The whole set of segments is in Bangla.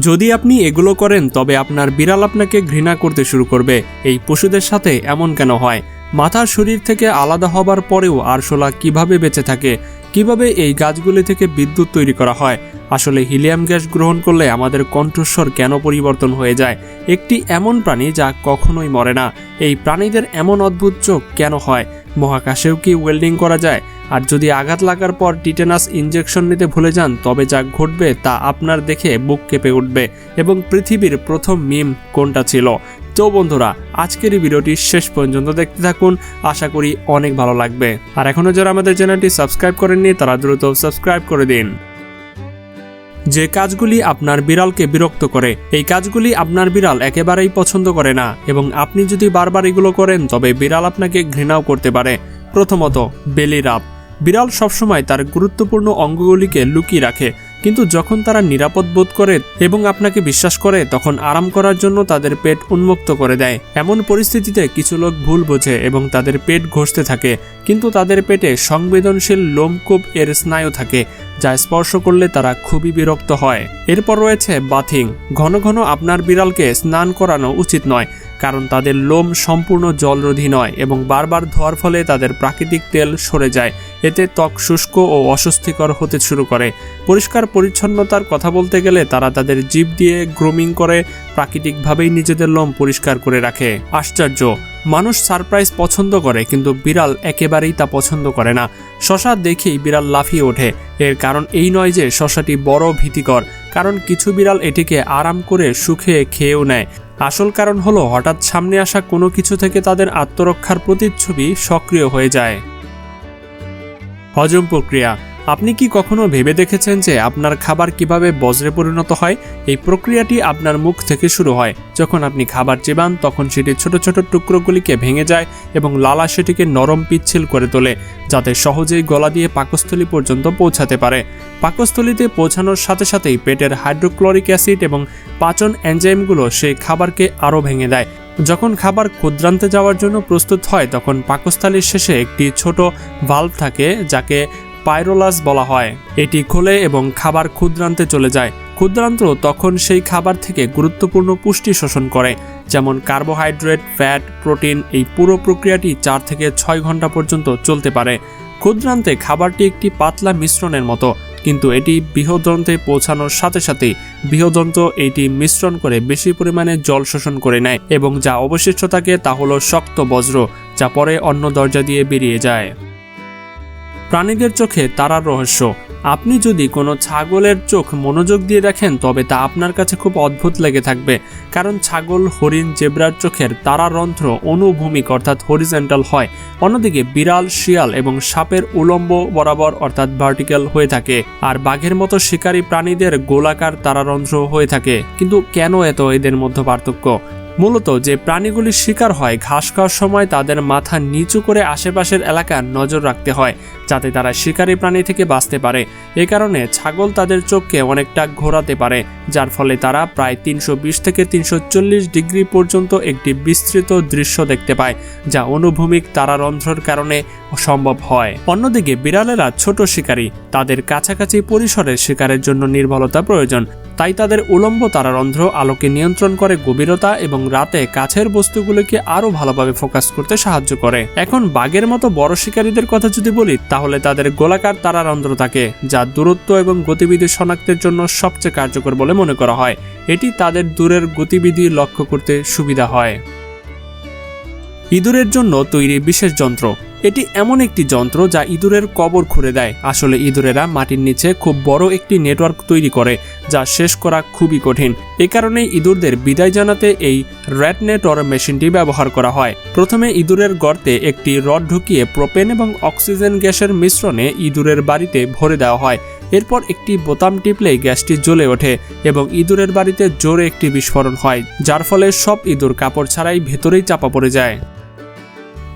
যদি আপনি এগুলো করেন, তবে আপনার বিড়াল আপনাকে ঘৃণা করতে শুরু করবে। এই পশুদের সাথে এমন কেন হয়? মাথার শরীর থেকে আলাদা হবার পরেও আরশোলা কীভাবে বেঁচে থাকে? কীভাবে এই গাছগুলি থেকে বিদ্যুৎ তৈরি করা হয়? আসলে হিলিয়াম গ্যাস গ্রহণ করলে আমাদের কণ্ঠস্বর কেন পরিবর্তন হয়ে যায়? একটি এমন প্রাণী যা কখনোই মরে না। এই প্রাণীদের এমন অদ্ভুত চোখ কেন হয়? মহাকাশেও কি ওয়েল্ডিং করা যায়? আর যদি আঘাত লাগার পর টিটেনাস ইঞ্জেকশন নিতে ভুলে যান, তবে যা ঘটবে তা আপনার দেখে বুক কেঁপে উঠবে এবং পৃথিবীর প্রথম মিম কোনটা ছিল? তো বন্ধুরা, আজকের এই ভিডিওটি শেষ পর্যন্ত দেখতে থাকুন। আশা করি অনেক ভালো লাগবে। আর এখনও যারা আমাদের চ্যানেলটি সাবস্ক্রাইব করেননি, তারা দ্রুত সাবস্ক্রাইব করে দিন। যে কাজগুলি আপনার বিড়ালকে বিরক্ত করে, এই কাজগুলি আপনার বিড়াল একেবারেই পছন্দ করে না এবং আপনি যদি বারবার এগুলো করেন, তবে বিড়াল আপনাকে ঘৃণাও করতে পারে। প্রথমত বেলি রাপ বিড়াল সবসময় তার গুরুত্বপূর্ণ অঙ্গগুলিকে লুকিয়ে রাখে, কিন্তু যখন তারা নিরাপদ বোধ করে এবং আপনাকে বিশ্বাস করে, তখন আরাম করার জন্য তাদের পেট উন্মুক্ত করে দেয়। এমন পরিস্থিতিতে কিছু লোক ভুল বোঝে এবং তাদের পেট ঘষতে থাকে, কিন্তু তাদের পেটে সংবেদনশীল লোমকূপ এর স্নায়ু থাকে, যা স্পর্শ করলে তারা খুবই বিরক্ত হয়। এরপর রয়েছে বাথিং। ঘন ঘন আপনার বিড়ালকে স্নান করানো উচিত নয় কারণ তাদের লোম সম্পূর্ণ জলরোধী নয় এবং বারবার ধোয়ার ফলে তাদের প্রাকৃতিক তেল সরে যায়। এতে ত্বক শুষ্ক ও অস্বস্তিকর হতে শুরু করে। পরিষ্কার পরিচ্ছন্নতার কথা বলতে গেলে তারা তাদের জিভ দিয়ে গ্রোমিং করে, প্রাকৃতিকভাবেই নিজেদের লোম পরিষ্কার করে রাখে। আশ্চর্য! মানুষ সারপ্রাইজ পছন্দ করে, কিন্তু বিড়াল একেবারেই তা পছন্দ করে না। শশা দেখেই বিড়াল লাফিয়ে ওঠে। এর কারণ এই নয় যে শশাটি বড় ভীতিকর, কারণ কিছু বিড়াল এটিকে আরাম করে সুখে খেয়েও নেয়। আসল কারণ হলো হঠাৎ সামনে আসা কোনো কিছু থেকে তাদের আত্মরক্ষার প্রতিচ্ছবি সক্রিয় হয়ে যায়। হজম প্রক্রিয়া। আপনি কি কখনো ভেবে দেখেছেন যে আপনার খাবার কীভাবে বজ্রে পরিণত হয়? এই প্রক্রিয়াটি আপনার মুখ থেকে শুরু হয়। যখন আপনি খাবার চেবান, তখন সেটি ছোট ছোট টুকরোগুলিকে ভেঙে যায় এবং লালা সেটিকে নরম পিচ্ছিল করে তোলে, যাতে সহজেই গলা দিয়ে পাকস্থলী পর্যন্ত পৌঁছাতে পারে। পাকস্থলীতে পৌঁছানোর সাথে সাথেই পেটের হাইড্রোক্লোরিক অ্যাসিড এবং পাচন এনজাইমগুলো সেই খাবারকে আরও ভেঙে দেয়। যখন খাবার ক্ষুদ্রান্তে যাওয়ার জন্য প্রস্তুত হয়, তখন পাকস্থলীর শেষে একটি ছোট ভাল্ব থাকে, যাকে পাইরোলাস বলা হয়। এটি খোলে এবং খাবার ক্ষুদ্রান্তে চলে যায়। ক্ষুদ্রান্ত তখন সেই খাবার থেকে গুরুত্বপূর্ণ পুষ্টি শোষণ করে, যেমন কার্বোহাইড্রেট, ফ্যাট, প্রোটিন, এই পুরো প্রক্রিয়াটি চার থেকে ছয় ঘণ্টা পর্যন্ত চলতে পারে। ক্ষুদ্রান্তে খাবারটি একটি পাতলা মিশ্রণের মতো, কিন্তু এটি বৃহদন্তে পৌঁছানোর সাথে সাথেই বৃহদন্ত এটি মিশ্রণ করে বেশি পরিমাণে জল শোষণ করে নেয় এবং যা অবশিষ্ট থাকে তা হলো শক্ত বজ্র, যা পরে অন্য দরজা দিয়ে বেরিয়ে যায়। প্রাণীদের চোখে তারার রহস্য। আপনি যদি কোনো ছাগলের চোখ মনোযোগ দিয়ে দেখেন, তবে তা আপনার কাছে খুব অদ্ভুত লেগে থাকবে। কারণ ছাগল, হরিণ, জেব্রার চোখের তারারন্ধ্র অনুভূমিক অর্থাৎ হরিজেন্টাল হয়। অন্যদিকে বিড়াল, শিয়াল এবং সাপের উলম্ব বরাবর অর্থাৎ ভার্টিক্যাল হয়ে থাকে। আর বাঘের মতো শিকারী প্রাণীদের গোলাকার তারারন্ধ্র হয়ে থাকে। কিন্তু কেন এত এদের মধ্যে পার্থক্য? মূলত যে প্রাণীগুলি শিকার হয়, ঘাস খাওয়ার সময় তাদের মাথা নিচু করে আশেপাশের এলাকার নজর রাখতে হয়, যাতে তারা শিকারী প্রাণী থেকে বাঁচতে পারে। এ কারণে ছাগল তাদের চোখকে অনেকটা ঘোরাতে পারে, যার ফলে তারা প্রায় তিনশো বিশ থেকে তিনশো চল্লিশ ডিগ্রি পর্যন্ত একটি বিস্তৃত দৃশ্য দেখতে পায়, যা অনুভূমিক তারারন্ধ্রর কারণে সম্ভব হয়। অন্যদিকে বিড়ালেরা ছোট শিকারী, তাদের কাছাকাছি পরিসরের শিকারের জন্য নির্ভরতা প্রয়োজন। তাই তাদের উলম্ব তারারন্ধ্র আলোকে নিয়ন্ত্রণ করে গভীরতা এবং রাতে কাছের বস্তুগুলোকে আরও ভালোভাবে ফোকাস করতে সাহায্য করে। এখন বাঘের মতো বড় শিকারীদের কথা যদি বলি, তাহলে তাদের গোলাকার তারারন্ধ্র থাকে, যা দূরত্ব এবং গতিবিধি শনাক্তের জন্য সবচেয়ে কার্যকর বলে মনে করা হয়। এটি তাদের দূরের গতিবিধি লক্ষ্য করতে সুবিধা হয়। ইঁদুরের জন্য তৈরি বিশেষ যন্ত্র এটি এমন একটি যন্ত্র যা ইঁদুরের কবর খুঁড়ে দেয়। আসলে ইঁদুরেরা মাটির নিচে খুব বড় একটি নেটওয়ার্ক তৈরি করে, যা শেষ করা খুবই কঠিন। এ কারণে ইঁদুরদের বিদায় জানাতে এই র্যাট নেটওয়ার্ক মেশিনটি ব্যবহার করা হয়। প্রথমে ইঁদুরের গর্তে একটি রড ঢুকিয়ে প্রোপেন এবং অক্সিজেন গ্যাসের মিশ্রণে ইঁদুরের বাড়িতে ভরে দেওয়া হয়। এরপর একটি বোতাম টিপলেই গ্যাসটি জ্বলে ওঠে এবং ইঁদুরের বাড়িতে জোরে একটি বিস্ফোরণ হয়, যার ফলে সব ইঁদুর কাপড় ছাড়াই ভেতরেই চাপা পড়ে যায়।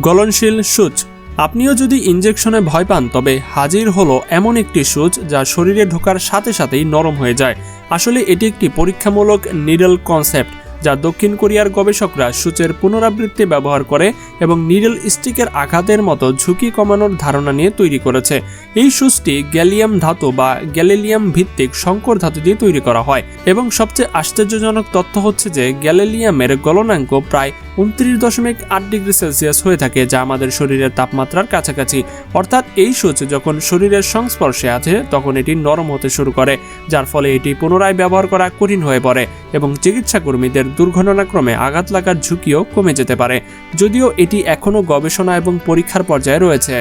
গলনশীল সূচ। আপনিও যদি ইঞ্জেকশনে ভয় পান, তবে হাজির হলো এমন একটি সূচ যা শরীরে ঢোকার সাথে সাথেই নরম হয়ে যায়। আসলে এটি একটি পরীক্ষামূলক নিডল কনসেপ্ট। যা দক্ষিণ কোরিয়ার গবেষকরা সূচের পুনরাবৃত্তি ব্যবহার করে এবং নিডল স্টিকের আঘাতের মতো ঝুঁকি কমানোর ধারণা নিয়ে তৈরি করেছে। এই সুচটি গ্যালিয়াম ধাতু বা গ্যালিলিয়াম ভিত্তিক সংকর ধাতু দিয়ে তৈরি করা হয় এবং সবচেয়ে আশ্চর্যজনক তথ্য হচ্ছে যে গ্যালিলিয়ামের গলনাঙ্ক প্রায় উনত্রিশ দশমিক আট ডিগ্রি সেলসিয়াস হয়ে থাকে, যা আমাদের শরীরের তাপমাত্রার কাছাকাছি। অর্থাৎ এই সূচ যখন শরীরের সংস্পর্শে আছে, তখন এটি নরম হতে শুরু করে, যার ফলে এটি পুনরায় ব্যবহার করা কঠিন হয়ে পড়ে এবং চিকিৎসা কর্মীদের দুর্ঘটনাক্রমে আঘাত লাগার ঝুঁকিও কমে যেতে পারে, যদিও এটি এখনও গবেষণা এবং পরীক্ষার পর্যায়ে রয়েছে।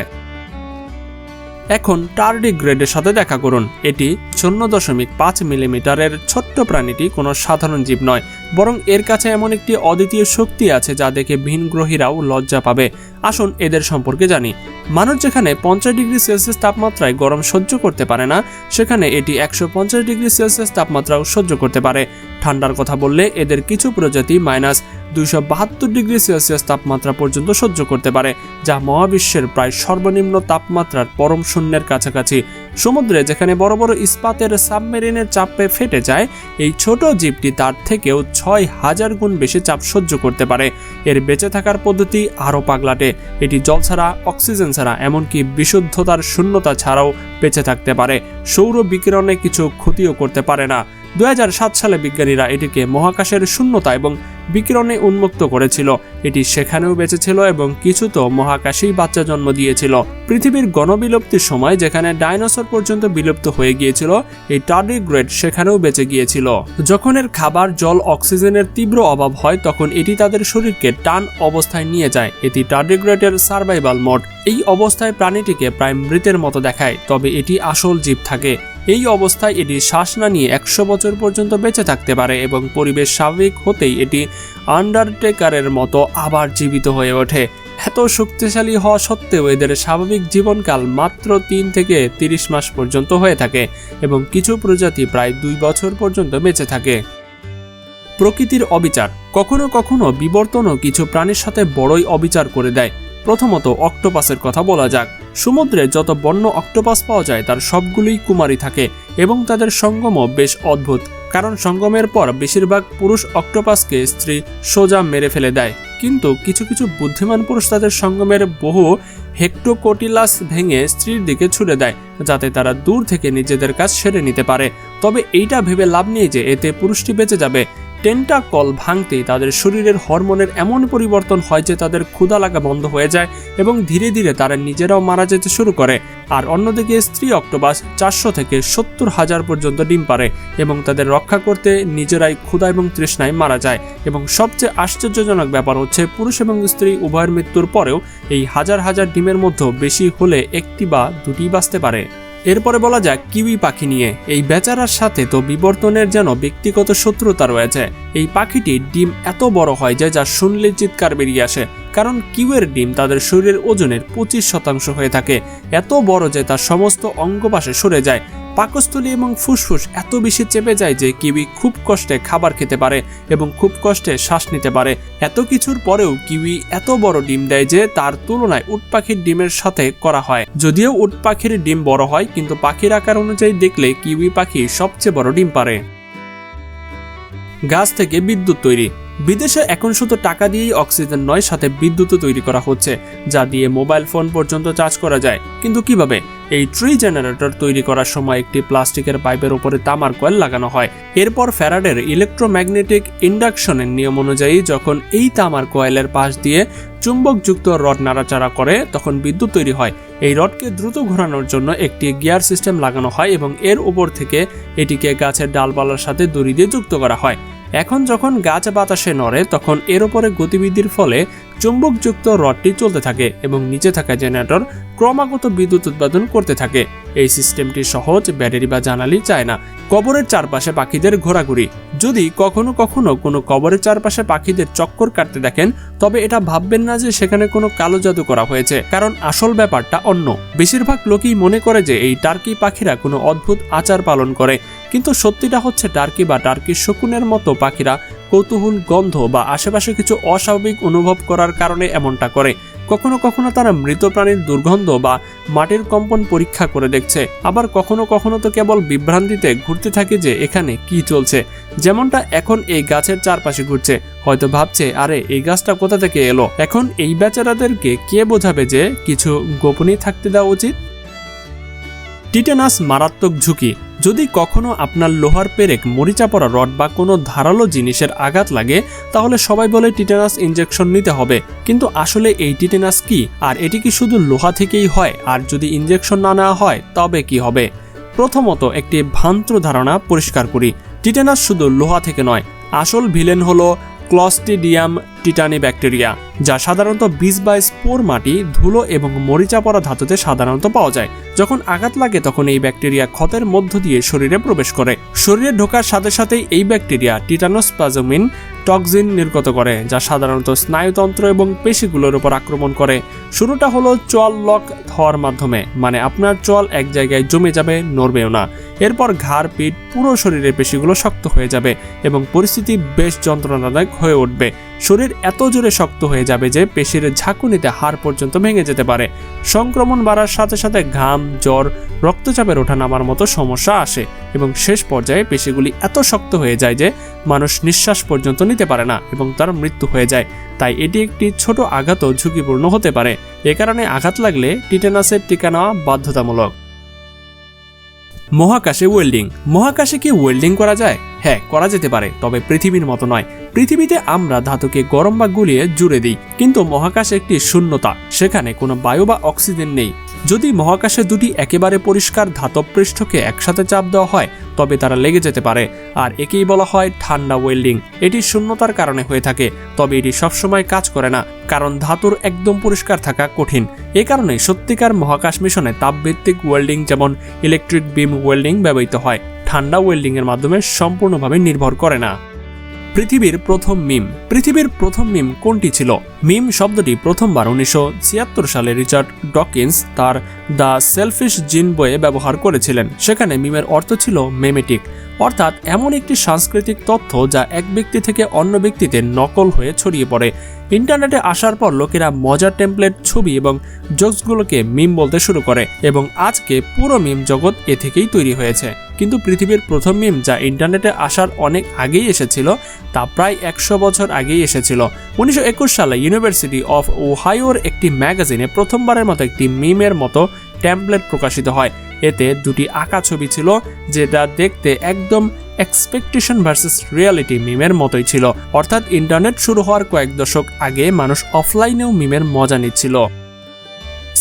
এখন টার্ডিগ্রেডের সাথে দেখা করুন। এটি শূন্য দশমিক পাঁচ মিলিমিটারের ছোট্ট প্রাণীটি কোনো সাধারণ জীব নয়, বরং এর কাছে এমন একটি অদ্বিতীয় শক্তি আছে যা দেখে ভিনগ্রহীরাও লজ্জা পাবে। আসুন এদের সম্পর্কে জানি। মানুষ যেখানে পঞ্চাশ ডিগ্রি সেলসিয়াস তাপমাত্রায় গরম সহ্য করতে পারে না, সেখানে এটি একশো পঞ্চাশ ডিগ্রি সেলসিয়াস তাপমাত্রাও সহ্য করতে পারে। ঠান্ডার কথা বললে এদের কিছু প্রজাতি মাইনাস দুইশো বাহাত্তর ডিগ্রি সেলসিয়াস তাপমাত্রা পর্যন্ত সহ্য করতে পারে, যা মহাবিশ্বের প্রায় সর্বনিম্ন তাপমাত্রার পরম শূন্যের কাছাকাছি। সমুদ্রে যেখানে বড় বড় ইস্পাতের সাবমেরিনের চাপে ফেটে যায়, এই ছোট জীবটি তার থেকেও ছয় হাজার গুণ বেশি চাপ সহ্য করতে পারে। এর বেঁচে থাকার পদ্ধতি আরও পাগলাটে। এটি জল ছাড়া, অক্সিজেন ছাড়া, এমনকি বিশুদ্ধতার শূন্যতা ছাড়াও বেঁচে থাকতে পারে। সৌর বিকিরণে কিছু ক্ষতিও করতে পারে না। দুই হাজার সাত সালে বিজ্ঞানীরা এটিকে মহাকাশের শূন্যতা এবং বিকিরণে উন্মুক্ত করেছিল। এটি সেখানেও বেঁচেছিল এবং কিছু তো মহাকাশেই বাচ্চা জন্ম দিয়েছিল। পৃথিবীর গণবিলুপ্তির সময় যেখানে ডাইনোসর পর্যন্ত বিলুপ্ত হয়ে গিয়েছিল, এই টার্ডিগ্রেড সেখানেও বেঁচে গিয়েছিল। যখন এর খাবার, জল, অক্সিজেনের তীব্র অভাব হয়, তখন এটি তাদের শরীরকে টান অবস্থায় নিয়ে যায়। এটি টার্ডিগ্রেডের সার্ভাইভাল মোড। এই অবস্থায় প্রাণীটিকে প্রায় মৃতের মতো দেখায়, তবে এটি আসল জীব থাকে। এই অবস্থায় এটি শ্বাস না নিয়ে একশো বছর পর্যন্ত বেঁচে থাকতে পারে এবং পরিবেশ স্বাভাবিক হতেই এটি আন্ডারটেকারের মতো আবার জীবিত হয়ে ওঠে। এত শক্তিশালী হওয়া সত্ত্বেও এদের স্বাভাবিক জীবনকাল মাত্র তিন থেকে তিরিশ মাস পর্যন্ত হয়ে থাকে এবং কিছু প্রজাতি প্রায় দুই বছর পর্যন্ত বেঁচে থাকে। প্রকৃতির অবিচার। কখনো কখনো বিবর্তনও কিছু প্রাণীর সাথে বড়ই অবিচার করে দেয়। প্রথমত অক্টোপাসের কথা বলা যাক। সমুদ্রে যত বন্য অক্টোপাস পাওয়া যায়, তার সবগুলোই কুমারী থাকে এবং তাদের সঙ্গমও বেশ অদ্ভুত। কারণ সঙ্গমের পর বেশিরভাগ পুরুষ অক্টোপাসকে স্ত্রী সোজা মেরে ফেলে দেয়। কিন্তু কিছু কিছু বুদ্ধিমান পুরুষ তাদের সঙ্গমের বহু হেক্টোকোটিলাস ভেঙে স্ত্রীর দিকে ছুড়ে দেয়, যাতে তারা দূর থেকে নিজেদের কাজ সেরে নিতে পারে। তবে এইটা ভেবে লাভ নেই যে এতে পুরুষটি বেঁচে যাবে। টেন্টাকল ভাঙতেই তাদের শরীরের হরমোনের এমন পরিবর্তন হয় যে তাদের ক্ষুধা লাগা বন্ধ হয়ে যায় এবং ধীরে ধীরে তারা নিজেরাও মারা যেতে শুরু করে। আর অন্যদিকে স্ত্রী অক্টোবাস চারশো থেকে সত্তর হাজার পর্যন্ত ডিম পারে এবং তাদের রক্ষা করতে নিজেরাই ক্ষুধা এবং তৃষ্ণায় মারা যায়। এবং সবচেয়ে আশ্চর্যজনক ব্যাপার হচ্ছে পুরুষ এবং স্ত্রী উভয়ের মৃত্যুর পরেও এই হাজার হাজার ডিমের মধ্যে বেশি হলে একটি বা দুটি বাঁচতে পারে। এরপরে বলা যাক কিউই পাখি নিয়ে। এই বেচারার সাথে তো বিবর্তনের যেন ব্যক্তিগত শত্রুতা রয়েছে। এই পাখিটির ডিম এত বড় হয় যে যা শুনলে চিৎকার বেরিয়ে আসে। কারণ কিউয়ের ডিম তাদের শরীরের ওজনের পঁচিশ শতাংশ হয়ে থাকে। এত বড় যে তার সমস্ত অঙ্গপাশে সরে যায়। পাকস্থলী এবং ফুসফুস এত বেশি চেপে যায় যে কিউই খুব কষ্টে খাবার খেতে পারে এবং খুব কষ্টে শ্বাস নিতে পারে। এত কিছুর পরেও কিউই এত বড় ডিম দেয় যে তার তুলনায় উট পাখির ডিমের সাথে করা হয়। যদিও উট পাখির ডিম বড় হয়, কিন্তু পাখির আকার অনুযায়ী দেখলে কিউই পাখি সবচেয়ে বড় ডিম পারে। গাছ থেকে বিদ্যুৎ তৈরি। বিদেশে এখন শুধু টাকা দিয়েই অক্সিজেন নয়, সাথে বিদ্যুৎও তৈরি করা হচ্ছে, যা দিয়ে মোবাইল ফোন পর্যন্ত চার্জ করা যায়। কিন্তু কীভাবে? এই ট্রি জেনারেটর তৈরি করার সময় একটি প্লাস্টিকের পাইপের উপরে তামার কয়েল লাগানো হয়। এরপর ফ্যারাডের ইলেকট্রোম্যাগনেটিক ইন্ডাকশনের নিয়ম অনুযায়ী যখন এই তামার কয়েলের পাশ দিয়ে চুম্বকযুক্ত রড নাড়াচাড়া করে, তখন বিদ্যুৎ তৈরি হয়। এই রডকে দ্রুত ঘোরানোর জন্য একটি গিয়ার সিস্টেম লাগানো হয় এবং এর উপর থেকে এটিকে গাছের ডালপালার সাথে দড়ি দিয়ে যুক্ত করা হয়। এখন যখন গাছ বাতাসে নড়ে তখন এর ওপরে গতিবিধির ফলে চুম্বকযুক্ত রডটি চলতে থাকে এবং নিচে থাকা জেনারেটর ক্রমাগত বিদ্যুৎ উৎপাদন করতে থাকে। এই সিস্টেমটি সহজ, ব্যাটারি বা জানালি চায় না। কবরের চারপাশে পাখিদের ঘোরাঘুরি। যদি কখনো কখনো কোনো কবরের চারপাশে পাখিদের চক্কর কাটতে দেখেন, তবে এটা ভাববেন না যে সেখানে কোনো কালো জাদু করা হয়েছে, কারণ আসল ব্যাপারটা অন্য। বেশিরভাগ লোকই মনে করে যে এই টার্কি পাখিরা কোনো অদ্ভুত আচার পালন করে, কিন্তু সত্যিটা হচ্ছে টার্কি বা টার্কির শকুনের মতো পাখিরা কৌতূহল, গন্ধ বা আশেপাশে কিছু অস্বাভাবিক অনুভব করার কারণে এমনটা করে। কখনো কখনো তারা মৃত প্রাণীর দুর্গন্ধ বা মাটির কম্পন পরীক্ষা করে দেখছে। আবার কখনো কখনো তো কেবল বিভ্রান্তিতে ঘুরতে থাকে যে এখানে কি চলছে। যেমনটা এখন এই গাছের চারপাশে ঘুরছে। হয়তো ভাবছে, আরে, এই গাছটা কোথা থেকে এলো? এখন এই বেচারাদেরকে কে বোঝাবে যে কিছু গোপনই থাকতে দেওয়া উচিত? টিটেনাস মারাত্মক ঝুঁকি। যদি কখনো আপনার লোহার পেরেক, মরিচা পড়া রড বা কোনো ধারালো জিনিসের আঘাত লাগে, তাহলে সবাই বলে টিটেনাস ইনজেকশন নিতে হবে। কিন্তু আসলে এই টিটেনাস কি? আর এটি কি শুধু লোহা থেকেই হয়? আর যদি ইঞ্জেকশন না নেওয়া হয়, তবে কি হবে? প্রথমত একটি ভ্রান্ত ধারণা পরিষ্কার করি। টিটেনাস শুধু লোহা থেকে নয়। আসল ভিলেন হলো ক্লস্টিডিয়াম টিটানি ব্যাকটেরিয়া যা সাধারণত বীজ বা স্পোর মাটি, ধুলো এবং মরিচা পরা ধাতুতে সাধারণত পাওয়া যায়। যখন আঘাত লাগে, তখন এই ব্যাকটেরিয়া ক্ষতের মধ্য দিয়ে শরীরে প্রবেশ করে। শরীরে ঢোকার সাথে সাথেই এই ব্যাকটেরিয়া টিটানোস্পাজমিন টক্সিন নির্গত করে, যা সাধারণত স্নায়ুতন্ত্র এবং পেশিগুলোর উপর আক্রমণ করে। শুরুটা হলো চল লক হওয়ার মাধ্যমে মানে আপনার চল এক জায়গায় জমে যাবে, নড়বেও না। এরপর ঘাড়, পিঠ, পুরো শরীরের পেশিগুলো শক্ত হয়ে যাবে এবং পরিস্থিতি বেশ যন্ত্রণাদায়ক হয়ে উঠবে। শরীর এত জোরে শক্ত হয়ে যাবে যে পেশির ঝাঁকুনিতে হাড় পর্যন্ত ভেঙে যেতে পারে। সংক্রমণ বাড়ার সাথে সাথে ঘাম, জ্বর, রক্তচাপের ওঠানামার মতো সমস্যা আসে এবং শেষ পর্যায়ে পেশিগুলি এত শক্ত হয়ে যায় যে মানুষ নিঃশ্বাস পর্যন্ত নিতে পারে না এবং তার মৃত্যু হয়ে যায়। তাই এটি একটি ছোট আঘাতও ঝুঁকিপূর্ণ হতে পারে। এ কারণে আঘাত লাগলে টিটেনাসের টিকা নেওয়া বাধ্যতামূলক। মহাকাশে ওয়েল্ডিং। মহাকাশে কি ওয়েল্ডিং করা যায়? হ্যাঁ করা যেতে পারে, তবে পৃথিবীর মতো নয়। পৃথিবীতে আমরা ধাতুকে গরম বা গুলিয়ে জুড়ে দিই, কিন্তু মহাকাশে একটি শূন্যতা। সেখানে কোনো বায়ু বা অক্সিজেন নেই। যদি মহাকাশে দুটি একেবারে পরিষ্কার ধাতব পৃষ্ঠকে একসাথে চাপ দেওয়া হয়, তবে তারা লেগে যেতে পারে। আর একেই বলা হয় ঠান্ডা ওয়েল্ডিং। এটি শূন্যতার কারণে হয়ে থাকে, তবে এটি সবসময় কাজ করে না, কারণ ধাতুর একদম পরিষ্কার থাকা কঠিন। এ কারণে সত্যিকার মহাকাশ মিশনে তাপভিত্তিক ওয়েল্ডিং যেমন ইলেকট্রিক বিম ওয়েল্ডিং ব্যবহৃত হয়, ঠান্ডা ওয়েল্ডিং এর মাধ্যমে সম্পূর্ণভাবে নির্ভর করে না। পৃথিবীর প্রথম মিম। পৃথিবীর প্রথম মিম কোনটি ছিল? মিম শব্দটি প্রথমবার উনিশশো ছিয়াত্তর সালে রিচার্ড ডকিন্স তার দ্য সেলফিশ জিন বয়ে ব্যবহার করেছিলেন। সেখানে মিমের অর্থ ছিল মেমেটিক অর্থাৎ এমন একটি সাংস্কৃতিক তথ্য যা এক ব্যক্তি থেকে অন্য ব্যক্তিতে নকল হয়ে ছড়িয়ে পড়ে। ইন্টারনেটে আসার পর লোকেরা মজার টেমপ্লেট ছবি এবং জোকসগুলোকে মিম বলতে শুরু করে এবং আজকে পুরো মিম জগৎ এ থেকেই তৈরি হয়েছে। কিন্তু পৃথিবীর প্রথম মিম যা ইন্টারনেটে আসার অনেক আগেই এসেছিল, তা প্রায় একশো বছর আগেই এসেছিল। উনিশশো একুশ সালে ইউনিভার্সিটি অফ ওহাইওর একটি ম্যাগাজিনে প্রথমবারের মতো একটি মিমের মতো ট্যাম্পলেট প্রকাশিত হয়। এতে দুটি আঁকা ছবি ছিল, যেটা দেখতে একদম এক্সপেকটেশন ভার্সেস রিয়ালিটি মিমের মতোই ছিল। অর্থাৎ ইন্টারনেট শুরু হওয়ার কয়েক দশক আগে মানুষ অফলাইনেও মিমের মজা নিচ্ছিল।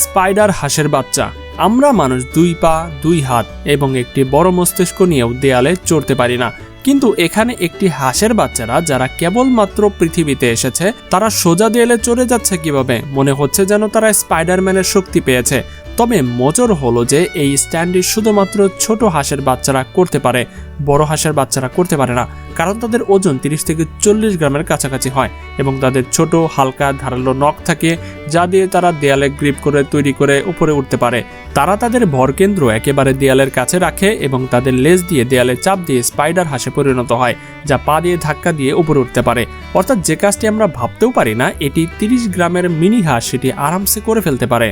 স্পাইডার হাঁসের বাচ্চা। আমরা মানুষ দুই পা, দুই হাত এবং একটি বড় মস্তিষ্ক নিয়েও দেয়ালে চড়তে পারি না। কিন্তু এখানে একটি হাঁসের বাচ্চারা, যারা কেবলমাত্র পৃথিবীতে এসেছে, তারা সোজা দেয়ালে চড়ে যাচ্ছে কীভাবে? মনে হচ্ছে যেন তারা স্পাইডারম্যানের শক্তি পেয়েছে। তবে মজর হলো যে এই স্ট্যান্ডটি শুধুমাত্র ছোট হাঁসের বাচ্চারা করতে পারে, বড় হাঁসের বাচ্চারা করতে পারে না, কারণ তাদের ওজন তিরিশ থেকে চল্লিশ গ্রামের কাছাকাছি হয় এবং তাদের ছোট, হালকা, ধারালো নখ থাকে যা দিয়ে তারা দেয়ালে গ্রিপ করে তৈরি করে উপরে উঠতে পারে। তারা তাদের ভরকেন্দ্র একেবারে দেয়ালের কাছে রাখে এবং তাদের লেজ দিয়ে দেয়ালে চাপ দিয়ে স্পাইডার হাঁসে পরিণত হয়, যা পা দিয়ে ধাক্কা দিয়ে উপরে উঠতে পারে। অর্থাৎ যে কাজটি আমরা ভাবতেও পারি না, এটি তিরিশ গ্রামের মিনি হাঁস সেটি আরামসে করে ফেলতে পারে।